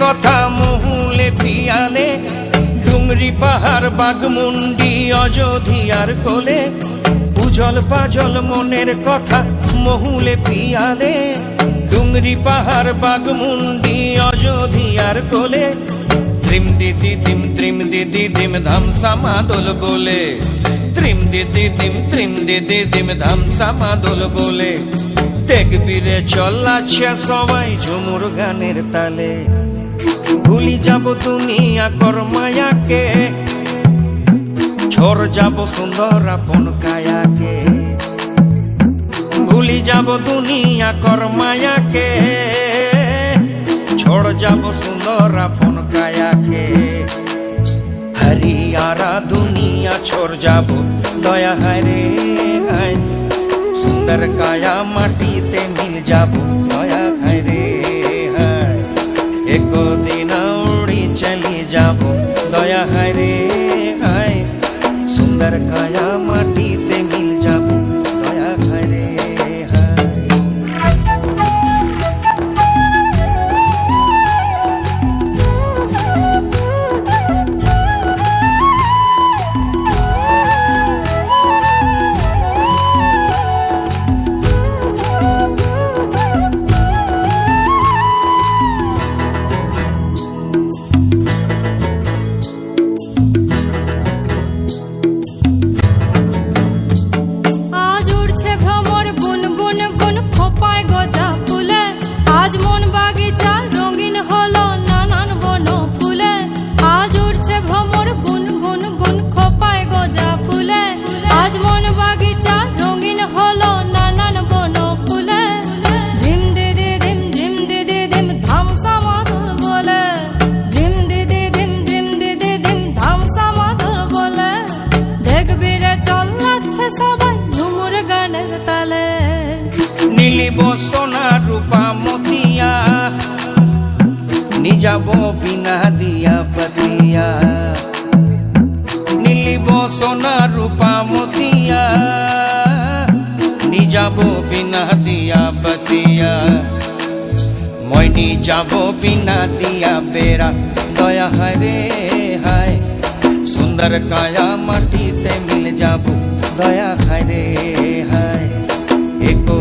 কথা মহুলে পিয়ালে, ডুংরি পাহাড় বাগমুন্ডি অযোধিয়ার কোলে উজল পাজল মনের কথা মহুলে পিয়ালে, ডুংরি পাহাড় বাগমুন্ডি অযোধিয়ার কোলে, ত্রিম দিদি দিম ত্রিম দিদি দিম ধামসা মাদল বলে, ত্রিম দিদি দিম ত্রিম দিদি দিম ধামসা মাদল বলে। দেখবি রে চল্লাচ্ছে সবাই ঝুমুর গানের তালে। ভুলি যাব দুনিয়া কর মায়াকে, ঝড় যাব সুন্দর আপন কায়াকে। ভুলি যাব দুনিয়া কর মায়াকে, ঝড় যাব সুন্দর আপন কায়াকে। হরিয়ারা দুনিয়া ছোড় যাব, দয়া হায় রে হায়। সুন্দর কায়া মাটিতে মিল যাব দয়া হায় রে হায় একদিন উড়ি চলি যাব দয়া হায় রে হায় সুন্দর কায়া সবাই ঝুমুর গানের তালে। নীলিব সোনা রূপা মতিয়া, নিজাব বিনা দিয়া পাতিয়া। নীলিব সোনা রূপা মতিয়া, নিজাব বিনা দিয়া পাতিয়া। মইনি যাব বিনা দিয়া বেড়া, দয়া হায় রে হায়। সুন্দর কায়া মাটিতে মিল যাব। দয়া হায় রে হায়। एको